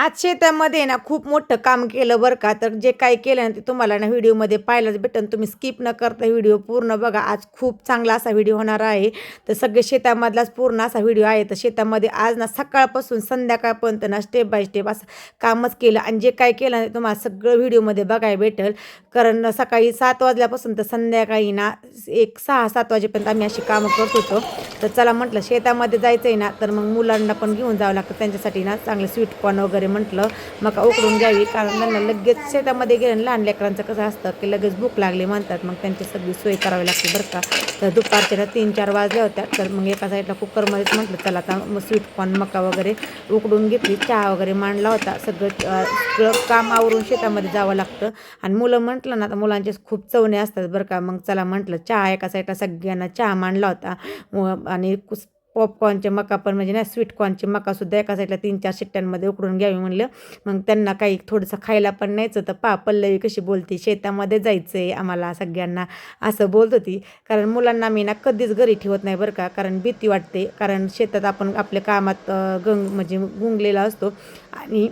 आज शेतामध्ये ना खूप मोठं काम केलं बरं का. तर जे काही केलं ना ते तुम्हाला ना व्हिडिओमध्ये पाहायलाच भेटेल तुम्ही स्किप न करता व्हिडिओ पूर्ण बघा. आज खूप चांगला असा व्हिडिओ होणार आहे. तर सगळे शेतामधलाच पूर्ण असा व्हिडिओ आहे. तर शेतामध्ये आज ना सकाळपासून संध्याकाळपर्यंत ना स्टेप बाय स्टेप असं कामच केलं. आणि जे काय केलं ना ते तुम्हाला सगळं व्हिडिओमध्ये बघायला भेटेल. कारण सकाळी सात वाजल्यापासून तर संध्याकाळी ना एक सहा सात वाजेपर्यंत आम्ही अशी कामं करत होतो. तर चला म्हटलं शेतामध्ये जायचं आहे ना तर मग मुलांना पण घेऊन जावं लागतं. त्यांच्यासाठी ना चांगले स्वीट कॉर्न वगैरे म्हटलं मका उकडून घ्यावी? कारण त्यांना लगेच शेतामध्ये गेलं लहान लेकरांचं कसं असतं की लगेच भूक लागली म्हणतात. मग त्यांची सगळी सोय करावी लागते बरं का. तर दुपारच्या ना तीन चार वाजल्या होत्या तर मग एका साईडला कुकरमध्येच म्हटलं चला आता मग स्वीट कॉर्न मका वगैरे उकडून घेतली. चहा वगैरे मांडला होता. सगळं सगळं काम आवरून शेतामध्ये जावं लागतं. आणि मुलं म्हटलं ना तर मुलांचे खूप चवणे असतात बरं का. मग चला म्हटलं चहा एका साईडला सगळ्यांना चहा मांडला होता. आणि कुस पॉपकॉर्नचे मका पण म्हणजे ना स्वीट कॉर्नचे मकासुद्धा एका साईडला तीन चार शिट्ट्यांमध्ये उकडून घ्यावी म्हणलं. मग त्यांना काही थोडंसं खायला पण न्यायचं तर पा पल्लवी कशी बोलती शेतामध्ये जायचं आहे आम्हाला सगळ्यांना असं बोलत होती. कारण मुलांना मी ना कधीच घरी ठेवत नाही बरं का. कारण भीती वाटते. कारण शेतात आपण आपल्या कामात गंग म्हणजे गुंगलेला असतो. आणि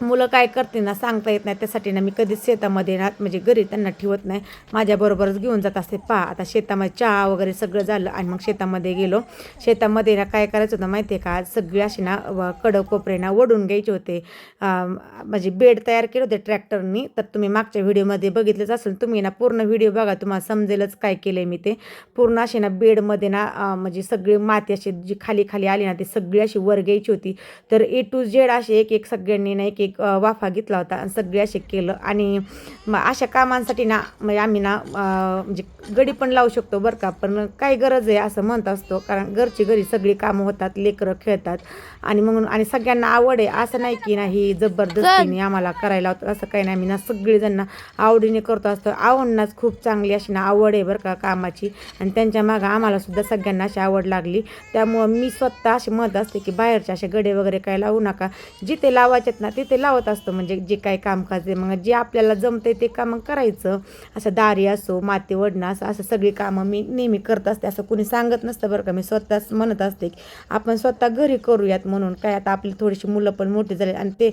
मुलं काय करते ना सांगता येत नाही. त्यासाठी ना मी कधीच शेतामध्ये ना म्हणजे घरी त्यांना ठेवत नाही. माझ्याबरोबरच घेऊन जात असते पहा आता शेतामध्ये चहा वगैरे सगळं झालं आणि मग शेतामध्ये गेलो. शेतामध्ये ना काय करायचं होतं माहिती आहे का? सगळे असे ना व- कोपरे ना ओढून घ्यायचे होते. म्हणजे बेड तयार केले होते ट्रॅक्टरनी. तर तुम्ही मागच्या व्हिडिओमध्ये बघितलंच असेल. तुम्ही ना पूर्ण व्हिडिओ बघा तुम्हाला समजेलच काय केलं मी ते. पूर्ण असे ना बेडमध्ये ना म्हणजे सगळी माती अशी जी खाली खाली आली ना ती सगळी अशी वर घ्यायची होती. तर ए टू झेड असे एक एक सगळ्यांनी ना एक एक अ, वाफा घेतला होता आणि सगळे असे केलं. आणि मग अशा कामांसाठी ना म्हणजे आम्ही ना म्हणजे गडी पण लावू शकतो बरं का. पण काय गरज आहे असं म्हणत असतो. कारण घरची घरी सगळी कामं होतात लेकरं खेळतात. आणि म्हणून आणि सगळ्यांना आवड आहे. असं नाही की ना ही जबरदस्तीने आम्हाला करायला होतं असं काही नाही. आम्ही ना सगळेजण आवडीने करतो असतो. आवडनाच खूप चांगली अशी ना आवड आहे बरं का कामाची. आणि त्यांच्या मागं आम्हाला सुद्धा सगळ्यांना अशी आवड लागली. त्यामुळं मी स्वतः अशी म्हणत असते की बाहेरचे असे गडे वगैरे काय लावू नका. जिथे लावायचेत ना तिथे लावत असतो म्हणजे जे काय कामकाज आहे मग जे आपल्याला जमते ते कामं करायचं. असं दारी असो माती वडणं असं असं सगळी कामं मी नेहमी करत असते. असं कोणी सांगत नसतं बरं का मी स्वतःच म्हणत असते की आपण स्वतः घरी करूयात म्हणून. काय आता आपली थोडीशी मुलं पण मोठी झाली आणि ते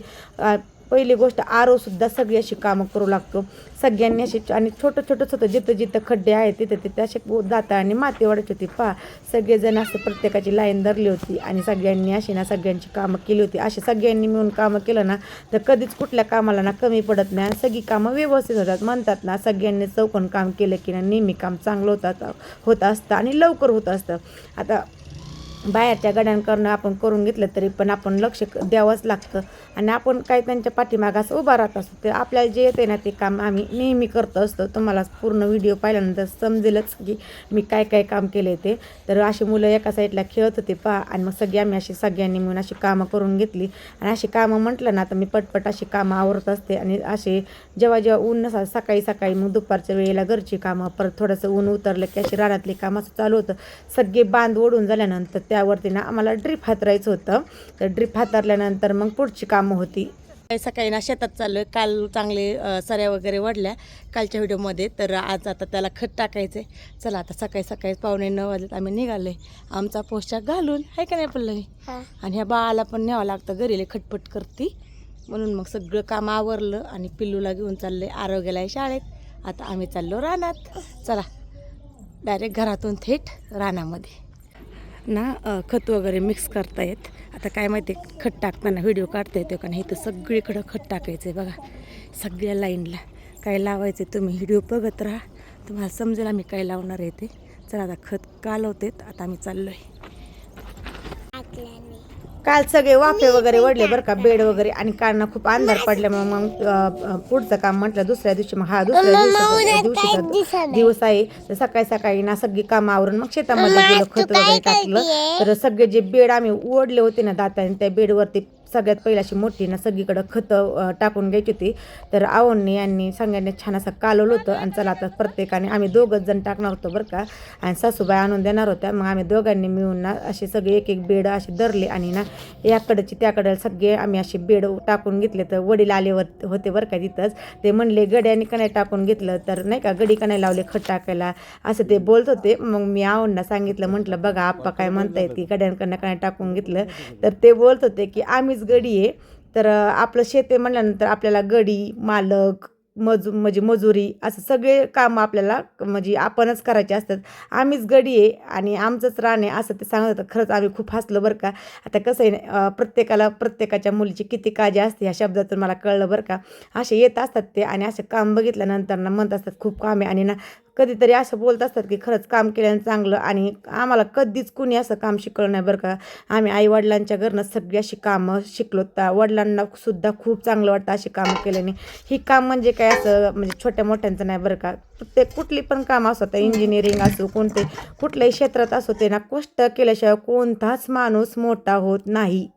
पहिली गोष्ट आरोसुद्धा सगळी अशी कामं करू लागतो. सगळ्यांनी अशी आणि छोटं छोटं छोटं जिथं जिथं खड्डे आहेत तिथं तिथे असे जाता आणि माती वाढत होती. पहा सगळेजण असं प्रत्येकाची लाईन धरली होती आणि सगळ्यांनी अशी ना सगळ्यांची कामं केली होती. अशी सगळ्यांनी मिळून कामं केलं ना तर कधीच कुठल्या कामाला ना कमी पडत नाही आणि सगळी कामं व्यवस्थित होतात. म्हणतात ना सगळ्यांनी चौकोन काम केलं की ना नेहमी काम चांगलं होतात होत असतं आणि लवकर होत असतं. आता बाहेरच्या गड्यांकडनं आपण करून घेतलं तरी पण आपण लक्ष द्यावंच लागतं. आणि आपण काय त्यांच्या पाठीमागास उभा राहत असतो ते आपल्याला जे येते ना ते काम आम्ही नेहमी करत असतो. तुम्हाला पूर्ण व्हिडिओ पाहिल्यानंतर समजेलच की मी काय काय काम केले ते. तर अशी मुलं एका साईडला खेळत होते पा आणि मग सगळी आम्ही अशी सगळ्यांनी मिळून अशी कामं करून घेतली. आणि अशी कामं म्हटलं ना तर मी पटपट अशी कामं आवरत असते. आणि असे जेव्हा जेव्हा ऊन नसा सकाळी सकाळी मग दुपारच्या वेळेला घरची कामं परत थोडंसं ऊन उतरलं की अशी रानातली कामं असं चालू होतं. सगळे बांध ओढून झाल्यानंतर त्या त्यावरती ना आम्हाला ड्रीप हातरायचं होतं. तर ड्रीप हातरल्यानंतर मग पुढची कामं होती. सकाळी ना शेतात चाललो आहे काल चांगले सऱ्या वगैरे वाढल्या कालच्या व्हिडिओमध्ये. तर आज आता त्याला खत टाकायचं आहे चला आता सकाळी सकाळी पावणे नऊ वाजलेत. आम्ही निघाले आमचा पोशाख घालून आहे का नाही पल्लवी? आणि ह्या बाळाला पण न्यावं लागतं. घरीले खटपट करती. म्हणून मग सगळं काम आवरलं आणि पिल्लूला घेऊन चालले आरोग्याला आहे शाळेत. आता आम्ही चाललो रानात. चला डायरेक्ट घरातून थेट रानामध्ये. ना खत वगैरे मिक्स करतायत. आता काय माहिती खत टाकताना व्हिडिओ काढता येतो का नाही तर सगळीकडं खत टाकायचं आहे बघा सगळ्या लाईनला काय लावायचं आहे तुम्ही व्हिडिओ बघत राहा. तुम्हाला समजेल आम्ही काय लावणार आहे ते. चला आता खत कालवते आता आम्ही चाललो आहे काल सगळे वाफे वगैरे वडले बरं का बेड वगैरे आणि कालना खूप अंधार पडल्यामुळे मग पुढचं काम म्हटलं दुसऱ्या दिवशी मग हा दुसऱ्या दिवशी दिवस आहे. तर सकाळी सकाळी ना सगळी कामं आवरून मग शेतामध्ये गेलो खत वगैरे टाकलं. तर सगळे जे बेड आम्ही ओढले होते ना दाताने त्या बेडवरती सगळ्यात पहिली अशी मोठी ना सगळीकडं खतं टाकून घ्यायची होती. तर आवडणी यांनी सगळ्यांनी छान असं कालवलं होतं आणि चला आता प्रत्येकाने आम्ही दोघंच जण टाकणार होतो बरं का. आणि सासूबाई आणून देणार होत्या. मग आम्ही दोघांनी मिळून ना असे सगळे एक एक बेड असे धरले आणि ना याकडची त्याकडे सगळे आम्ही असे बेड टाकून घेतले. तर वडील आलेवर होते बरं का तिथंच. ते म्हणले गड्याने का नाही टाकून घेतलं. तर नाही का गडी का नाही लावले खत टाकायला. असं ते बोलत होते. मग मी आवडणं सांगितलं म्हटलं बघा आप्पा काय म्हणतायत की गड्यांकडनं का टाकून घेतलं. तर ते बोलत होते की आम्ही आम्हीच गडी आहे. तर आपलं शेत म्हणल्यानंतर म्हटल्यानंतर आपल्याला गडी मालक मजू म्हणजे मजुरी असं सगळे कामं आपल्याला म्हणजे आपणच करायचे असतात. आम्हीच गडी आहे आणि आमचंच राणे असं ते सांगत होतं. खरंच आम्ही खूप हसलो बरं का. आता कसं आहे ना, प्रत्येकाला प्रत्येकाच्या मुलीची किती काळजी असते ह्या शब्दातून मला कळलं बरं का. असे येत असतात ते आणि असे काम बघितल्यानंतर ना म्हणत असतात खूप काम आहे आणि ना कधीतरी असं बोलत असतात की खरंच काम केल्यानं चांगलं आणि आम्हाला कधीच कुणी असं काम शिकवलं नाही बरं का. आम्ही आईवडिलांच्या घरनं सगळी अशी कामं शिकलो त्या वडिलांना सुद्धा खूप चांगलं वाटतं अशी कामं केल्याने. ही काम म्हणजे काय असं म्हणजे छोट्या मोठ्यांचं नाही बरं का. प्रत्येक कुठली पण काम असो त्या इंजिनिअरिंग असो कोणते कुठल्याही क्षेत्रात असो ते ना कष्ट केल्याशिवाय कोणताच माणूस मोठा होत नाही.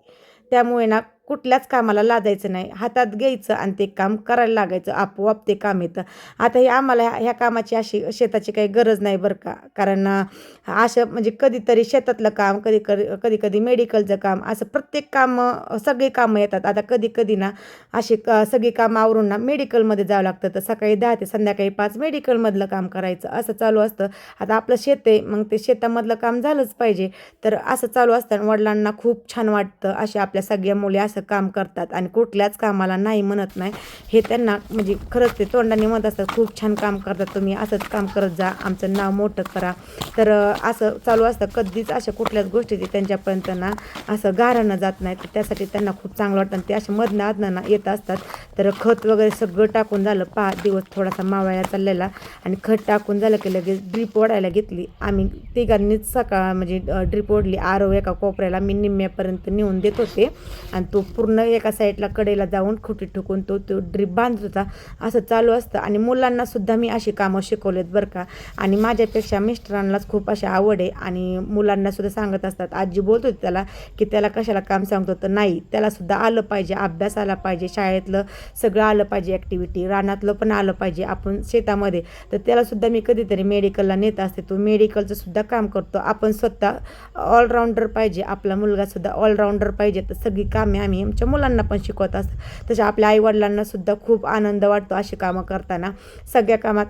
त्यामुळे ना कुठल्याच कामाला लाजायचं नाही. हातात घ्यायचं आणि ते काम करायला लागायचं. आपोआप ते काम येतं. आता हे आम्हाला ह्या ह्या कामाची अशी शेताची काही गरज नाही बरं का. कारण अशा असं म्हणजे कधीतरी शेतातलं काम कधी कधी कधी कधी मेडिकलचं काम असं प्रत्येक कामं सगळी कामं येतात. आता कधी कधी ना अशी क सगळी कामं आवरून ना मेडिकलमध्ये जावं लागतं. तर सकाळी दहा ते संध्याकाळी पाच मेडिकलमधलं काम करायचं. असं चालू असतं. आता आपलं शेत आहे. मग ते शेतामधलं काम झालंच पाहिजे. तर असं चालू असतं वडिलांना खूप छान वाटतं. असे आपल्या सगळ्या मुली असं काम करतात आणि कुठल्याच कामाला नाही म्हणत नाही. हे त्यांना म्हणजे खरंच ते तोंडाने म्हणत असतात खूप छान काम करतात तुम्ही असंच काम करत जा आमचं नाव मोठं करा. तर असं चालू असतं. कधीच अशा कुठल्याच गोष्टीची त्यांच्यापर्यंत ना असं गारणं जात नाही. तर त्यासाठी त्यांना खूप चांगलं वाटतं आणि ते असे मधनं आधनं येत असतात. तर खत वगैरे सगळं टाकून झालं. पहा दिवस थोडासा मावळ्या चाललेला आणि खत टाकून झालं की लगेच ड्रीप ओढायला घेतली. आम्ही तिघांनीच सकाळ म्हणजे ड्रीप ओढली. आरो एका कोपऱ्याला मी निम्म्यापर्यंत नेऊन देत होते. आणि तो पूर्ण एका साईडला कडेला जाऊन खुटी ठोकून तो तो ड्रीप बांधत होता असं चालू असतं आणि मुलांनासुद्धा मी अशी कामं शिकवलेत बरं का. आणि माझ्यापेक्षा मिस्टरांनाच खूप अशी आवड आहे आणि मुलांनासुद्धा सांगत असतात आजी बोलत होती त्याला की त्याला कशाला काम सांगतो तर नाही त्यालासुद्धा आलं पाहिजे अभ्यास आला पाहिजे शाळेतलं सगळं आलं पाहिजे ॲक्टिव्हिटी रानातलं पण आलं पाहिजे आपण शेतामध्ये. तर त्यालासुद्धा मी कधीतरी मेडिकलला नेत असते. तो मेडिकलचं सुद्धा काम करतो. आपण स्वतः ऑलराऊंडर पाहिजे आपला मुलगासुद्धा ऑलराऊंडर पाहिजे. तर सगळी कामे आम्ही आमच्या मुलांना पण शिकवत असतो. तसं आपल्या आईवडिलांना सुद्धा खूप आनंद वाटतो अशी कामं करताना. सगळ्या कामात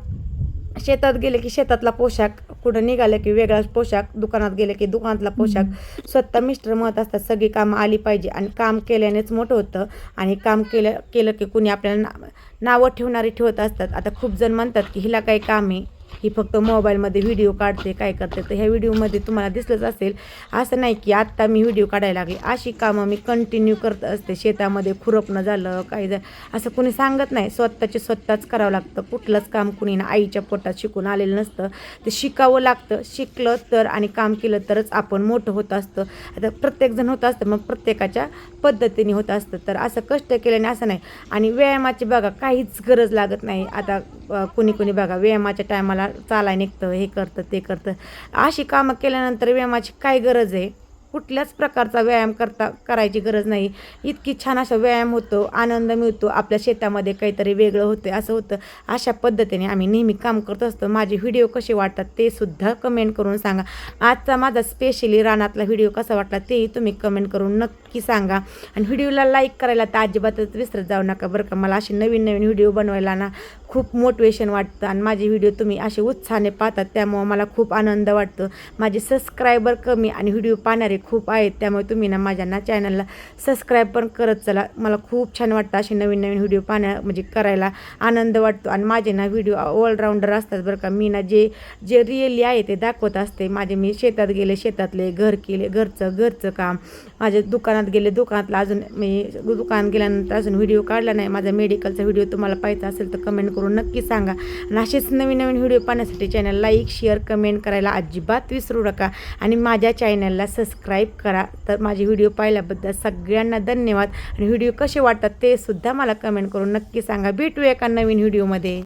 शेतात गेले की शेतातला पोशाख कुठं निघालं की वेगळाच पोशाख दुकानात गेले की दुकानातला पोशाख. स्वतः मिस्टर म्हणत असतात सगळी कामं आली पाहिजे. आणि काम केल्यानेच मोठं होतं. आणि काम केलं केलं की कुणी आपल्याला ना नावं ठेवणारी ठेवत असतात. आता खूप जण म्हणतात की हिला काही काम आहे. ही फक्त मोबाईलमध्ये व्हिडिओ काढते काय करते तर ह्या व्हिडिओमध्ये तुम्हाला दिसलंच असेल. असं नाही की आत्ता मी व्हिडिओ काढायला लागले. अशी कामं मी कंटिन्यू करत असते. शेतामध्ये खुरपणं झालं काही झालं. असं कुणी सांगत नाही. स्वतःचे स्वतःच करावं लागतं. कुठलंच काम कुणी ना आईच्या पोटात शिकून आलेलं नसतं. ते शिकावं लागतं. शिकलं तर आणि काम केलं तरच आपण मोठं होत असतं. आता प्रत्येकजण होत असतं मग प्रत्येकाच्या पद्धतीने होत असतं. तर असं कष्ट केल्याने असं नाही. आणि व्यायामाची बघा काहीच गरज लागत नाही. आता कुणी कुणी बघा व्यायामाच्या टायमाला चालाय निघतं हे करतं ते करतं. अशी कामं केल्यानंतर व्यायामाची काय गरज आहे? कुठल्याच प्रकारचा व्यायाम करता करायची गरज नाही. इतकी छान असा व्यायाम होतो आनंद मिळतो आपल्या शेतामध्ये काहीतरी वेगळं होतं असं होतं. अशा पद्धतीने आम्ही नेहमी काम करत असतो. माझे व्हिडिओ कसे वाटतात ते सुद्धा कमेंट करून सांगा. आजचा माझा स्पेशली रानातला व्हिडिओ कसा वाटला तेही तुम्ही कमेंट करून नक्की सांगा. आणि व्हिडिओला लाईक करायला तर अजिबातच विसरत जाऊ नका बरं का. मला असे नवीन नवीन व्हिडिओ बनवायला ना खूप मोटिवेशन वाटतं आणि माझे व्हिडिओ तुम्ही असे उत्साहाने पाहतात त्यामुळं मला खूप आनंद वाटतो. माझे सबस्क्रायबर कमी आणि व्हिडिओ पाहणारे खूप आहेत त्यामुळे तुम्ही ना माझ्या ना चॅनलला सबस्क्राईब पण करत चला. मला खूप छान वाटतं असे नवीन नवीन व्हिडिओ पाहण्या म्हणजे करायला आनंद वाटतो. आणि माझे ना व्हिडिओ ऑलराऊंडर असतात बरं का. मी ना जे जे रिअली आहे ते दाखवत असते. माझे मी शेतात गेले शेतातले घर केले घरचं घरचं काम. माझ्या दुकानात गेले दुकानातला अजून मी दुकानात गेल्यानंतर अजून व्हिडिओ काढला नाही. माझा मेडिकलचा व्हिडिओ तुम्हाला पाहायचा असेल तर कमेंट करून नक्की सांगा. आणि असेच नवीन नवीन व्हिडिओ पाहण्यासाठी चॅनल लाईक शेअर कमेंट करायला अजिबात विसरू नका. आणि माझ्या चॅनलला सबस्क्राईब करा. तर माझे व्हिडिओ पाहिल्याबद्दल सगळ्यांना धन्यवाद. आणि व्हिडिओ कसे वाटतात ते सुद्धा मला कमेंट करून नक्की सांगा. भेटूया एका नवीन व्हिडिओमध्ये.